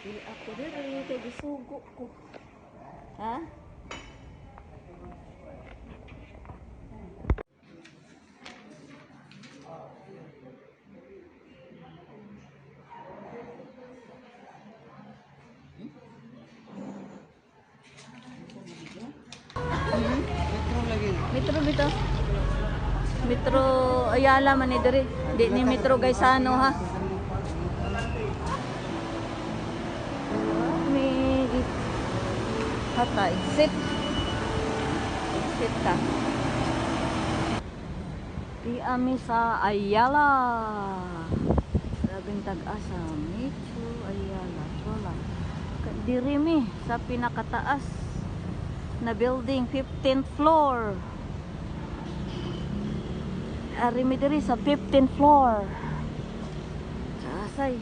Dili ako diri kay gisugo ko. Ha? Metro bito. Metro Ayala man ni diri. Di ni Metro Gaisano ha. Hatay. Sit. Sit ka. Di ami sa Ayala. Sabing tag-asa. Metro Ayala. Wala. Ka- Diri mi sa pinakataas na building 15th floor. Ari mi diri sa 15th floor. Sa asay.